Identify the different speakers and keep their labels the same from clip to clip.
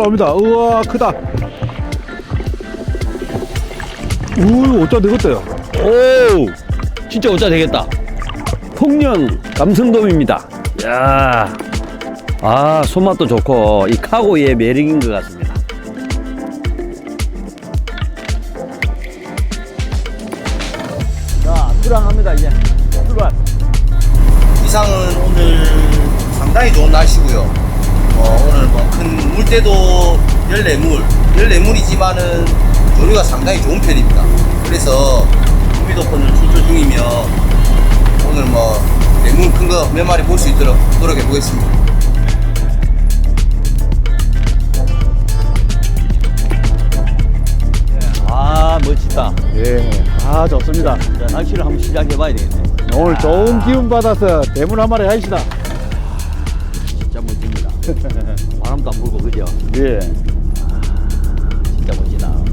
Speaker 1: 올라옵니다. 우와, 크다. 우, 어쩌 되겠어요.
Speaker 2: 오, 진짜 어짜 되겠다. 풍년 감성돔입니다. 야, 아 손맛도 좋고 이 카고의 매력인 것 같습니다. 자, 출항합니다 이제. 출발.
Speaker 3: 이상은 오늘 상당히 좋은 날씨고요. 어, 오늘 뭐큰 물때도 14물, 14물이지만은 조류가 상당히 좋은 편입니다. 그래서 구비도권을 출조 중이며 오늘 뭐 대물 큰 거 몇 마리 볼 수 있도록 노력해 보겠습니다.
Speaker 2: 아 멋지다.
Speaker 1: 예, 아, 좋습니다.
Speaker 2: 자, 낚시를 한번 시작해봐야 되겠네.
Speaker 1: 오늘 좋은 기운 받아서 대물 한 마리 하시다.
Speaker 2: 그죠?
Speaker 1: 예.
Speaker 2: 진짜 멋지다. 아,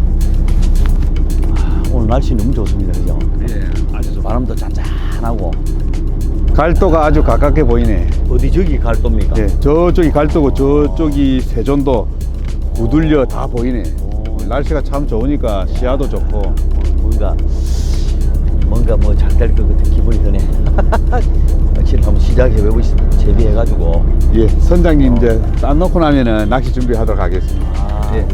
Speaker 2: 오늘 날씨 너무 좋습니다, 그죠?
Speaker 1: 예, 아주 좋
Speaker 2: 바람도 잔잔하고
Speaker 1: 갈도가 아주 가깝게 보이네.
Speaker 2: 어디 저기 갈도입니까?
Speaker 1: 예, 저쪽이 갈도고 저쪽이 세존도 우둘려 다 보이네. 날씨가 참 좋으니까 시야도 좋고.
Speaker 2: 뭔가 뭔가 뭐 잘 될 것 같은 기분이 드네. 낚시를 한번 시작해 보시죠. 재비해가지고.
Speaker 1: 예, 선장님 이제 딴 놓고 나면은 낚시 준비하도록 하겠습니다.
Speaker 2: 아,
Speaker 1: 예.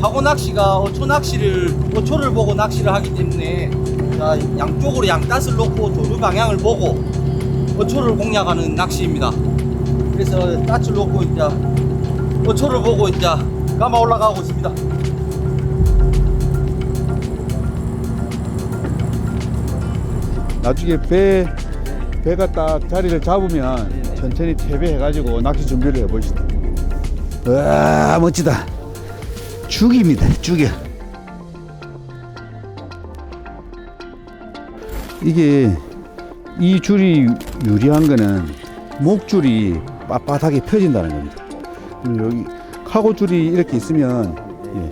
Speaker 3: 하고 낚시가 어초 낚시를 어초를 보고 낚시를 하기 때문에 자, 양쪽으로 양따스를 놓고 조류 방향을 보고 어초를 공략하는 낚시입니다. 그래서 따스를 놓고 이제 어초를 보고 이제 감아 올라가고 있습니다.
Speaker 1: 나중에 배 배가 딱 자리를 잡으면 천천히 퇴비해가지고 낚시 준비를 해보시다. 와 멋지다. 죽입니다. 죽여. 이게 이 줄이 유리한 거는 목줄이 빳빳하게 펴진다는 겁니다. 여기 카고 줄이 이렇게 있으면 예,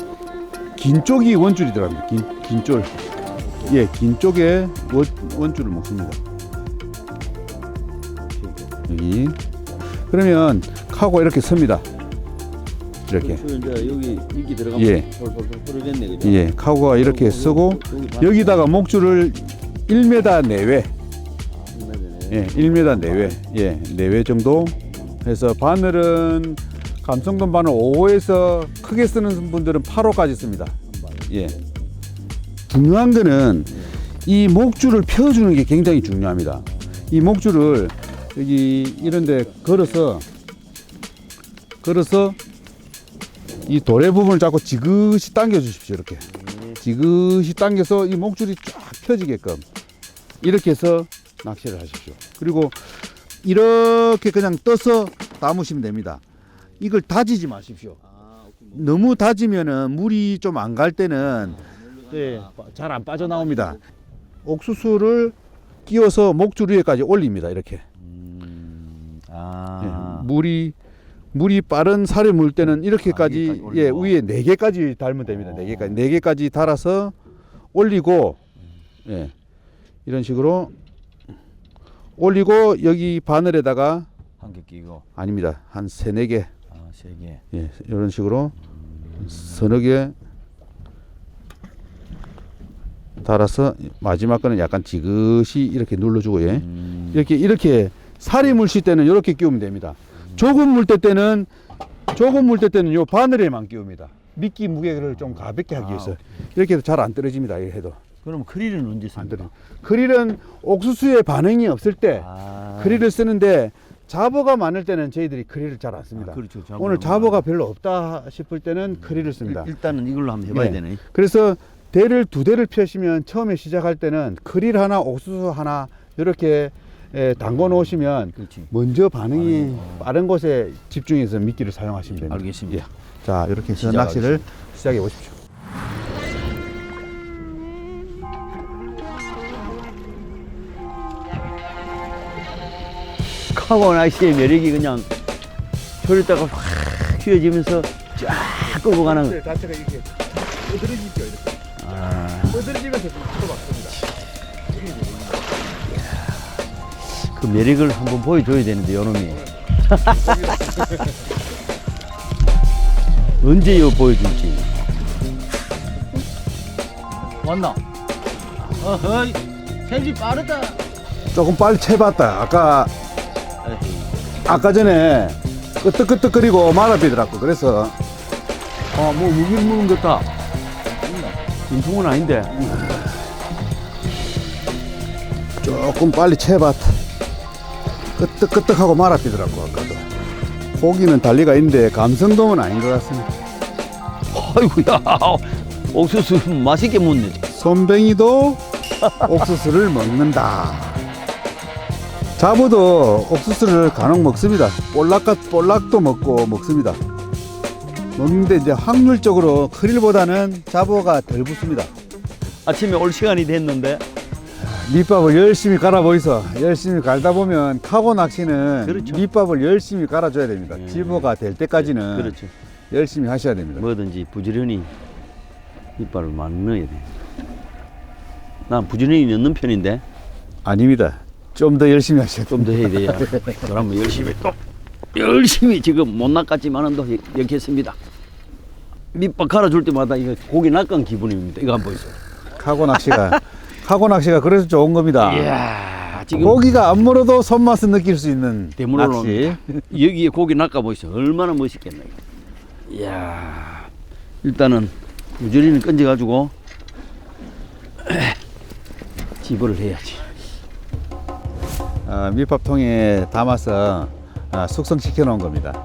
Speaker 1: 긴 쪽이 원줄이 들어갑니다. 긴, 긴 줄. 예, 긴 쪽에 원, 원줄을 먹습니다. 여기. 그러면 카고 이렇게 섭니다. 이렇게.
Speaker 2: 그 이제 여기 이기 들어가면
Speaker 1: 예.
Speaker 2: 그죠?
Speaker 1: 예, 카고가 이렇게 쓰고 여기다가 목줄을 1m 내외,
Speaker 2: 네.
Speaker 1: 예, 1m 내외, 예, 내외 정도 해서 바늘은 감성돔 바늘 5호에서 크게 쓰는 분들은 8호까지 씁니다. 예. 중요한 거는 이 목줄을 펴주는 게 굉장히 중요합니다. 이 목줄을 여기 이런데 걸어서 걸어서 이 도래 부분을 잡고 지그시 당겨 주십시오. 이렇게 지그시 당겨서 이 목줄이 쫙 펴지게끔 이렇게 해서 낚시를 하십시오. 그리고 이렇게 그냥 떠서 담으시면 됩니다. 이걸 다지지 마십시오. 너무 다지면은 물이 좀 안 갈 때는 네, 잘 안 빠져나옵니다. 옥수수를 끼워서 목줄 위에까지 올립니다. 이렇게
Speaker 2: 음,
Speaker 1: 예,
Speaker 2: 아,
Speaker 1: 물이 물이 빠른 살을 물 때는 이렇게까지
Speaker 2: 여기까지 올리고.
Speaker 1: 예 위에 네 개까지 달면 됩니다. 네 개까지 네 개까지 달아서 올리고 예 이런 식으로 올리고 여기 바늘에다가
Speaker 2: 한 개 끼고,
Speaker 1: 아닙니다 한 세네 개
Speaker 2: 아, 세 개.
Speaker 1: 예, 이런 식으로 서너 개 달아서 마지막 거는 약간 지그시 이렇게 눌러주고 예.
Speaker 2: 음,
Speaker 1: 이렇게 이렇게 살이 물실 때는 이렇게 끼우면 됩니다. 조금 물 때 때는 조금 물 때 때는 요 바늘에만 끼웁니다. 미끼 무게를 좀 가볍게 하기 위해서 이렇게 해도 잘 안 떨어집니다. 이렇게 해도
Speaker 2: 그럼 크릴은 언제
Speaker 1: 안
Speaker 2: 씁니까?
Speaker 1: 크릴은 옥수수에 반응이 없을 때
Speaker 2: 아,
Speaker 1: 크릴을 쓰는데 잡어가 많을 때는 저희들이 크릴을 잘 안 씁니다.
Speaker 2: 아, 그렇죠.
Speaker 1: 오늘 잡어가 별로 없다 싶을 때는 크릴을 씁니다.
Speaker 2: 일, 단은 이걸로 한번 해봐야
Speaker 1: 예.
Speaker 2: 되네.
Speaker 1: 그래서 대를 두 대를 펴시면 처음에 시작할 때는 크릴 하나, 옥수수 하나 이렇게 에, 담궈 놓으시면
Speaker 2: 그렇지.
Speaker 1: 먼저 반응이 빠른 곳에 집중해서 미끼를 사용하시면 됩니다.
Speaker 2: 알겠습니다.
Speaker 1: 예. 자, 이렇게 해서. 낚시를 시작해 보십시오.
Speaker 2: 카고 낚시의 매력이 그냥 저리다가 확 휘어지면서 쫙 끌고 가는
Speaker 1: 자체가 이렇게 으드러지죠, 좀 쳐박습니다.
Speaker 2: 그 매력을 한번 보여줘야 되는데 요놈이 언제 이거 보여줄지.
Speaker 3: 왔나? 어허이 셋이 빠르다
Speaker 1: 조금 빨리 채봤다. 아까 아까 전에 끄떡끄떡거리고 말아비더라고. 그래서
Speaker 2: 아, 뭐 무기를 무는 것 같다. 김풍은 아닌데.
Speaker 1: 조금 빨리 채봤다. 끄떡끄떡하고 말아비더라고. 아까도. 고기는 달리가 있는데 감성돔은 아닌 것 같습니다.
Speaker 2: 아이고야. 옥수수 맛있게 묻네.
Speaker 1: 손뱅이도 옥수수를 먹는다. 자부도 옥수수를 간혹 먹습니다. 볼락과 볼락도 먹고 먹습니다. 먹는데 이제 확률적으로 크릴보다는 자부가 덜 붙습니다.
Speaker 2: 아침에 올 시간이 됐는데.
Speaker 1: 밑밥을 열심히 갈아 보이소. 열심히 갈다 보면 카고 낚시는
Speaker 2: 그렇죠.
Speaker 1: 밑밥을 열심히 갈아줘야 됩니다.
Speaker 2: 예.
Speaker 1: 지부가 될 때까지는
Speaker 2: 그렇죠.
Speaker 1: 열심히 하셔야 됩니다.
Speaker 2: 뭐든지 부지런히 이빨을 많이 넣어야 돼. 난 부지런히 넣는 편인데
Speaker 1: 아닙니다. 좀 더 열심히 하셔야
Speaker 2: 좀 더 해야 돼요. 그러면 열심히 또 열심히 지금 못 낚았지만은 또 역했습니다. 밑밥 갈아줄 때마다 이거 고기 낚은 기분입니다. 이거 한번 보세요.
Speaker 1: 카고 낚시가 카고 낚시가 그래서 좋은 겁니다.
Speaker 2: 이야 지금
Speaker 1: 고기가 안 물어도 손맛을 느낄 수 있는
Speaker 2: 대물로
Speaker 1: 낚시.
Speaker 2: 여기에 고기 낚아 보시죠. 얼마나 멋있겠나 이거. 이야 일단은 부지런히 건져가지고 집어를 해야지.
Speaker 1: 아, 밑밥통에 담아서 아, 숙성시켜 놓은 겁니다.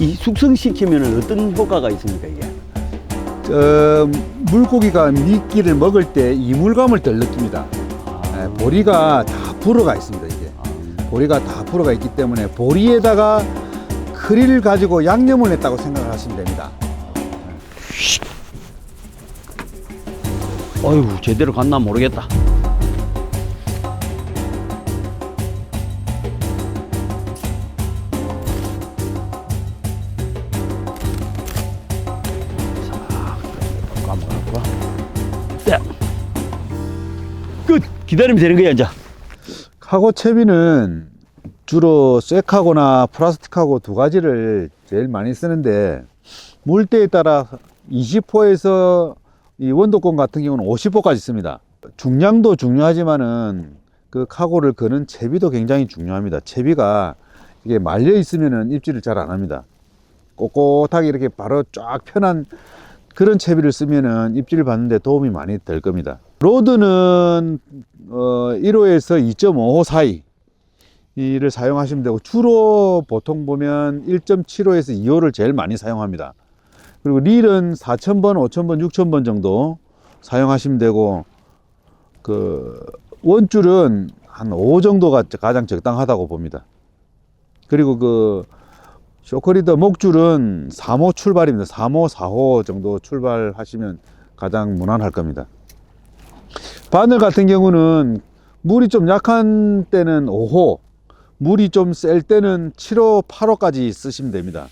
Speaker 2: 이 숙성시키면 어떤 효과가 있습니까 이게?
Speaker 1: 저 물고기가 미끼를 먹을 때 이물감을 덜 느낍니다. 예, 보리가 다 불어가 있습니다. 이게 보리가 다 불어가 있기 때문에 보리에다가 크릴을 가지고 양념을 했다고 생각을 하시면 됩니다.
Speaker 2: 어휴 제대로 갔나 모르겠다. 기다리면 되는 거야 이제.
Speaker 1: 카고 채비는 주로 쇠카고나 플라스틱하고 두 가지를 제일 많이 쓰는데 물때에 따라 20호에서 이 원도권 같은 경우는 50호까지 씁니다. 중량도 중요하지만은 그 카고를 거는 채비도 굉장히 중요합니다. 채비가 이게 말려 있으면은 입질을 잘 안 합니다. 꼿꼿하게 이렇게 바로 쫙 편한 그런 채비를 쓰면은 입질 받는데 도움이 많이 될 겁니다. 로드는 어, 1호에서 2.5호 사이 이를 사용하시면 되고 주로 보통 보면 1.75에서 2호를 제일 많이 사용합니다. 그리고 릴은 4,000번, 5,000번, 6,000번 정도 사용하시면 되고 그 원줄은 한 5 정도가 가장 적당하다고 봅니다. 그리고 그 쇼크리더 목줄은 3호 출발입니다. 3호, 4호 정도 출발하시면 가장 무난할 겁니다. 바늘 같은 경우는 물이 좀 약한 때는 5호, 물이 좀 셀 때는 7호, 8호까지 쓰시면 됩니다.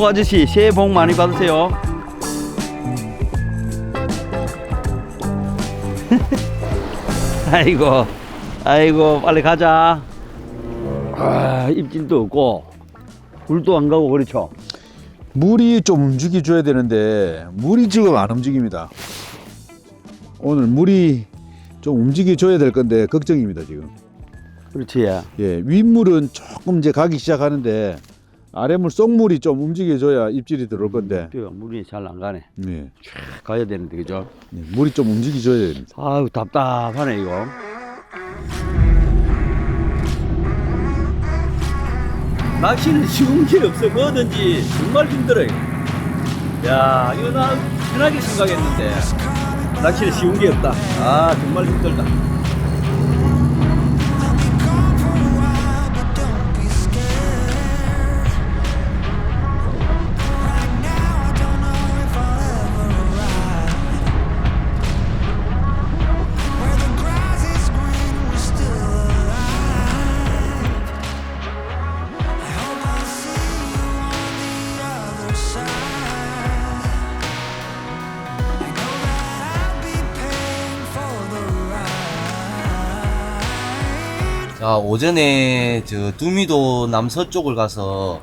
Speaker 2: 복 아저씨 새해 복 많이 받으세요. 아이고 아이고 빨리 가자. 아 입질도 없고. 불도 안 가고 그렇죠?
Speaker 1: 물이 좀 움직여줘야 되는데 물이 지금 안 움직입니다. 오늘 물이 좀 움직여줘야 될 건데 걱정입니다 지금.
Speaker 2: 그렇지.
Speaker 1: 예, 윗물은 조금 이제 가기 시작하는데 아래물 속물이 좀 움직여줘야 입질이 들어올 건데.
Speaker 2: 뼈 물이 잘 안 가네.
Speaker 1: 예,
Speaker 2: 가야 되는데 그죠?
Speaker 1: 예, 물이 좀 움직여줘야 됩니다.
Speaker 2: 아유 답답하네 이거. 낚시는 쉬운 게 없어 뭐든지 정말 힘들어요. 야 이거 나 편하게 생각했는데. 낚시는 쉬운 게 없다. 아 정말 힘들다
Speaker 3: 오전에 저 두미도 남서쪽을 가서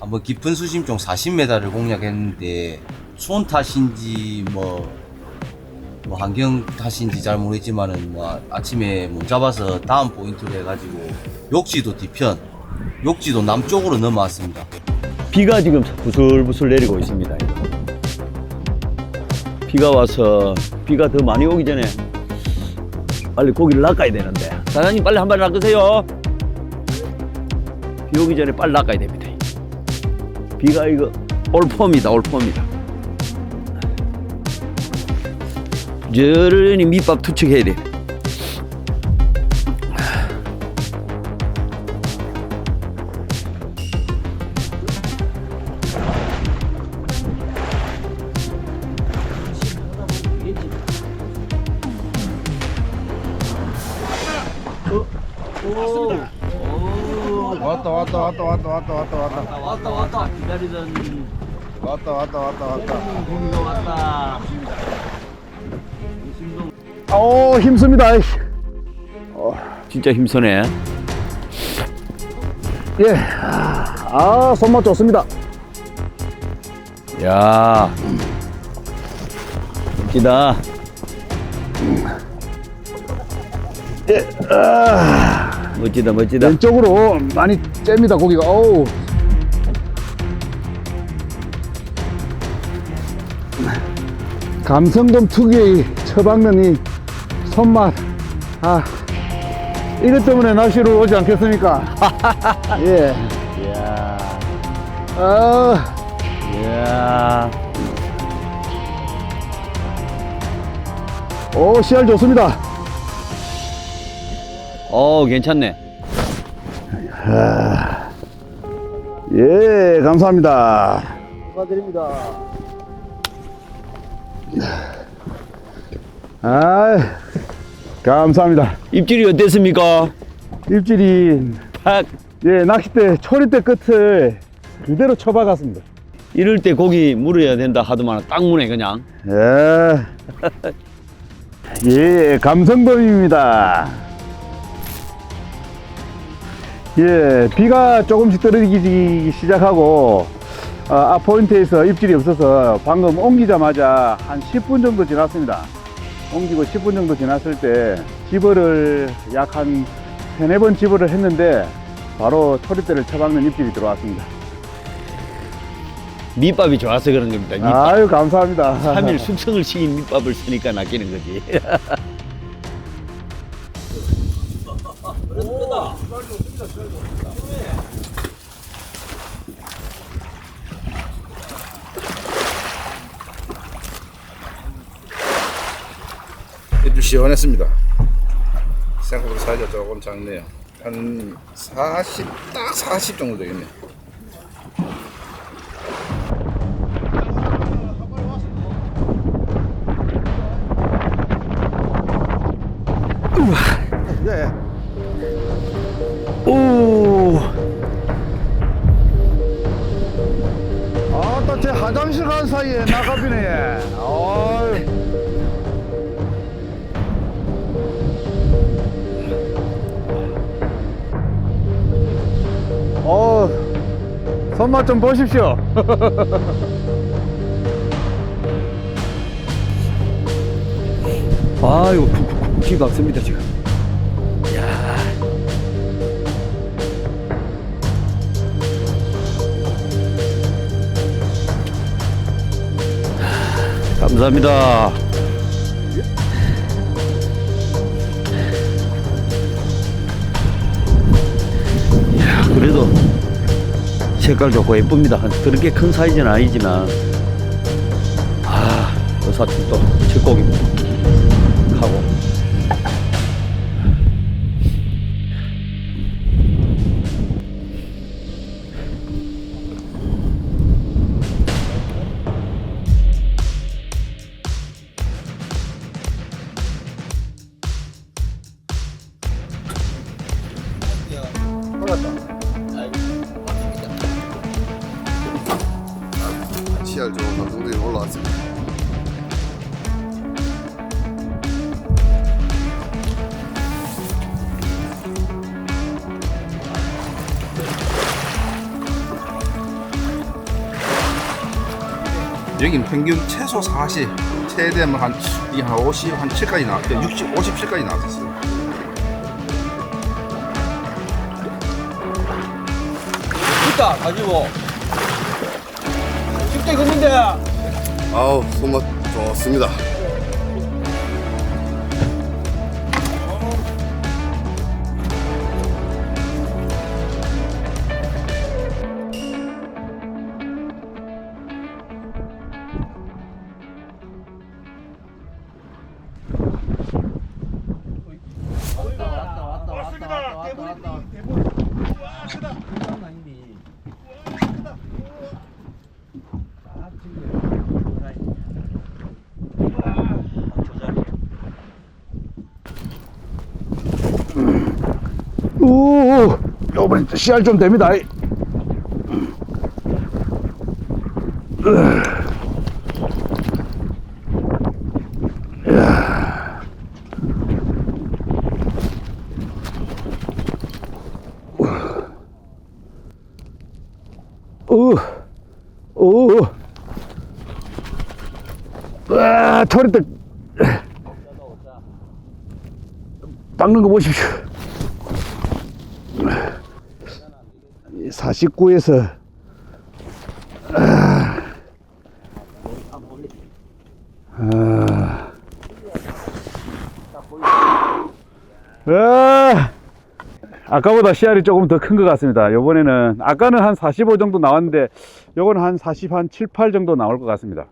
Speaker 3: 한번 깊은 수심종 40m를 공략했는데 수온 탓인지 뭐, 뭐 환경 탓인지 잘 모르겠지만은 뭐 아침에 못 잡아서 다음 포인트로 해가지고 욕지도 뒤편, 욕지도 남쪽으로 넘어왔습니다.
Speaker 2: 비가 지금 부슬부슬 내리고 있습니다. 비가 와서 비가 더 많이 오기 전에 빨리 고기를 낚아야 되는데 사장님 빨리 한 마리 낚으세요. 비 오기 전에 빨리 낚아야 됩니다. 비가 이거 올폼이다 올폼이다. 저런이 밑밥 투척해야 돼.
Speaker 1: 왔다 왔다 왔다 왔다 왔다 왔다 왔다 아,
Speaker 2: 왔다 왔다 기다리던
Speaker 1: 왔다 왔다 왔다 왔다
Speaker 2: 공기가 왔다 어, 심동
Speaker 1: 아오 힘씁니다 아이씨. 어.
Speaker 2: 진짜 힘쓰네.
Speaker 1: 예. 아 손맛 좋습니다
Speaker 2: 야, 웃기다. 예. 아. 멋지다, 멋지다.
Speaker 1: 왼쪽으로 많이 잽니다 고기가. 어우. 감성돔 특유의 처박는 이 손맛. 아 이것 때문에 낚시로 오지 않겠습니까? 예.
Speaker 2: 이야,
Speaker 1: 아,
Speaker 2: 이야.
Speaker 1: 오 씨알 좋습니다
Speaker 2: 어, 괜찮네.
Speaker 1: 예 감사합니다
Speaker 2: 축하드립니다.
Speaker 1: 아 감사합니다
Speaker 2: 입질이 어땠습니까?
Speaker 1: 입질이
Speaker 2: 팍.
Speaker 1: 예 낚싯대 초리대 끝을 그대로 쳐박았습니다
Speaker 2: 이럴 때 고기 물어야 된다 하더만 딱 무네, 그냥.
Speaker 1: 예. 예, 감성돔입니다. 예, 비가 조금씩 떨어지기 시작하고, 어, 앞 포인트에서 입질이 없어서 방금 옮기자마자 한 10분 정도 지났습니다. 옮기고 10분 정도 지났을 때 집어를 약 한 세네 번 집어를 했는데 바로 초리대를 쳐박는 입질이 들어왔습니다.
Speaker 2: 밑밥이 좋아서 그런 겁니다. 밑밥.
Speaker 1: 아유, 감사합니다.
Speaker 2: 3일 숙성을 시킨 밑밥을 쓰니까 낚이는 거지.
Speaker 1: 좀 시원했습니다. 생각보다 사이즈가 조금 작네요. 한 40, 딱 40 정도 되겠네요. 씹히네 얘. 어이. 어 손맛 좀 보십시오.
Speaker 2: 아 이거 굵기 막습니다 지금 감사합니다. 야 그래도 색깔 좋고 예쁩니다. 그렇게 큰 사이즈는 아니지만, 아, 여사ችን 또 첫곡입니다.
Speaker 4: 여기는 평균 최소 40, 최대면 한, 이한 50, 한 7까지 나왔대. 60, 57까지 나왔었어요.
Speaker 2: 있다 가지고 쉽게 걷는데
Speaker 5: 아우 손맛 좋습니다.
Speaker 1: 오, 요번엔 씨알 좀 됩니다. 오, 오, 와, 털이 또 박는 거 보십시오. 49에서 아, 아, 아까보다 씨알이 조금 더 큰 것 같습니다. 요번에는 아까는 한 45 정도 나왔는데 요거는 한 40, 한 7, 8 정도 나올 것 같습니다.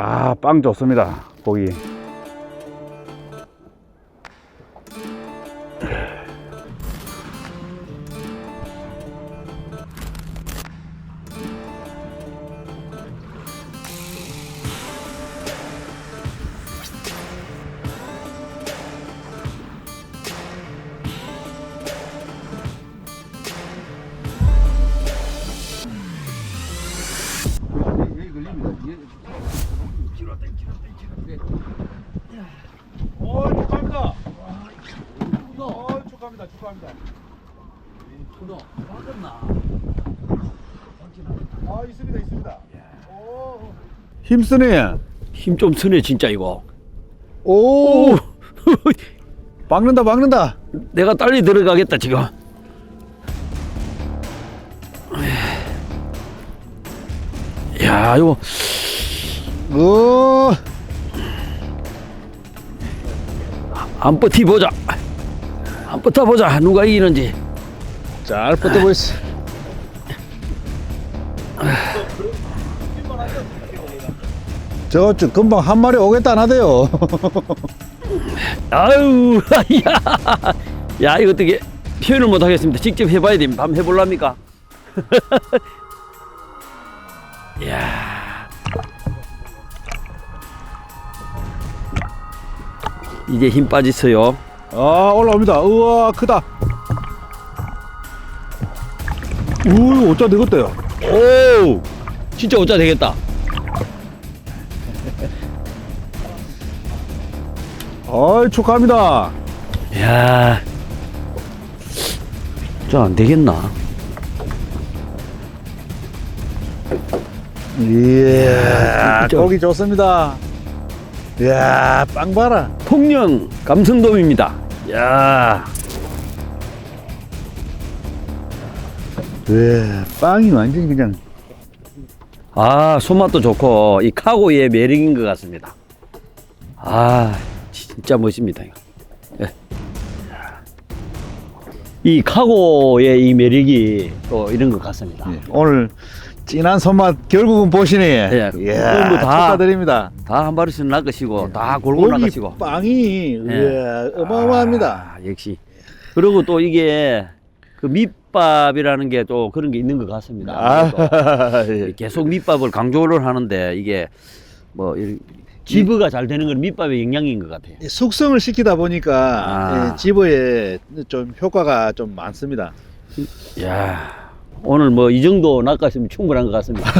Speaker 1: 아, 빵 좋습니다. 고기. 힘쓰네.
Speaker 2: 힘 좀 쓰네 진짜 이거.
Speaker 1: 오, 막는다, 막는다.
Speaker 2: 내가 빨리 들어가겠다 지금. 야 이거.
Speaker 1: 오,
Speaker 2: 안 버티 보자. 안 버텨 보자 누가 이기는지.
Speaker 1: 잘 버텨보겠어. 저쪽 금방 한 마리 오겠다 나대요.
Speaker 2: 아유 야, 야 이거 어떻게 표현을 못 하겠습니다 직접 해봐야 됩니다 한번 해볼랍니까 야 이제 힘 빠졌어요
Speaker 1: 아 올라옵니다. 우와 크다. 우 어쩌 되겠대요.
Speaker 2: 오 진짜 어짜 되겠다
Speaker 1: 아 축하합니다.
Speaker 2: 야, 저안 되겠나?
Speaker 1: 이야
Speaker 2: 진짜.
Speaker 1: 고기 좋습니다. 이야 빵 봐라.
Speaker 2: 통영 감성돔입니다. 야,
Speaker 1: 예 빵이 완전히 그냥
Speaker 2: 아 손맛도 좋고 이 카고의 매력인 것 같습니다. 아, 진짜 멋집니다. 예. 이 카고의 이 매력이 또 이런 것 같습니다.
Speaker 1: 예, 오늘 진한 손맛 결국은 보시네.
Speaker 2: 예,
Speaker 1: 이야
Speaker 2: 그건 뭐 다-
Speaker 1: 축하드립니다.
Speaker 2: 다 한 마리씩 낚으시고 다 골고
Speaker 1: 고기
Speaker 2: 낚으시고.
Speaker 1: 빵이 이야, 어마어마합니다.
Speaker 2: 아, 역시. 그리고 또 이게 그 밑밥이라는 게 또 그런 게 있는 것 같습니다.
Speaker 1: 아, 예.
Speaker 2: 계속 밑밥을 강조를 하는데 이게 뭐 이- 지브가 잘 되는 건 밑밥의 영향인 것 같아요.
Speaker 1: 이 숙성을 시키다 보니까
Speaker 2: 아.
Speaker 1: 예, 지버에 좀 효과가 좀 많습니다.
Speaker 2: 야 오늘 뭐 이 정도 낚았으면 충분한 것 같습니다.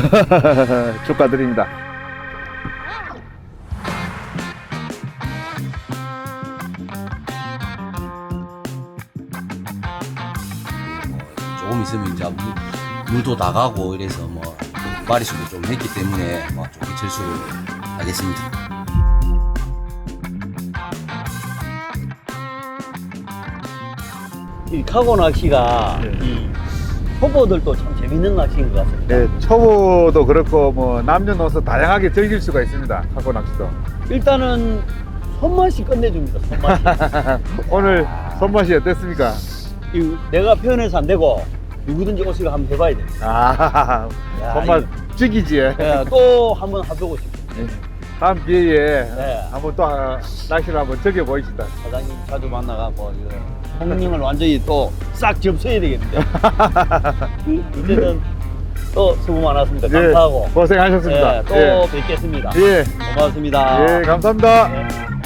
Speaker 1: 축하드립니다.
Speaker 3: 조금 있으면 이제 문, 물도 나가고 이래서 뭐 마리수도 좀 했기 때문에 뭐 조금 철수를 하겠습니다.
Speaker 2: 이 카고 낚시가 이 초보들도 참 재밌는 낚시인 것 같습니다.
Speaker 1: 네, 초보도 그렇고 뭐 남녀노소 다양하게 즐길 수가 있습니다. 하고 낚시도.
Speaker 2: 일단은 손맛이 끝내줍니다. 손맛이.
Speaker 1: 오늘 손맛이 어땠습니까?
Speaker 2: 이 내가 표현해서 안 되고 누구든지 오시고 한번 해봐야 돼.
Speaker 1: 아,
Speaker 2: 야,
Speaker 1: 손맛 죽이지.
Speaker 2: 예, 또 한번 해보고 싶어요.
Speaker 1: 다음 기회에
Speaker 2: 네.
Speaker 1: 한번 또 아, 낚시를 한번 즐겨 보이시다.
Speaker 2: 사장님 자주 만나가고 형님을 완전히 또 싹 접수해야 되겠는데. 이제는 또 수고 많았습니다. 감사하고.
Speaker 1: 예, 고생하셨습니다.
Speaker 2: 예, 또 뵙겠습니다.
Speaker 1: 예.
Speaker 2: 고맙습니다.
Speaker 1: 예, 감사합니다.
Speaker 2: 예.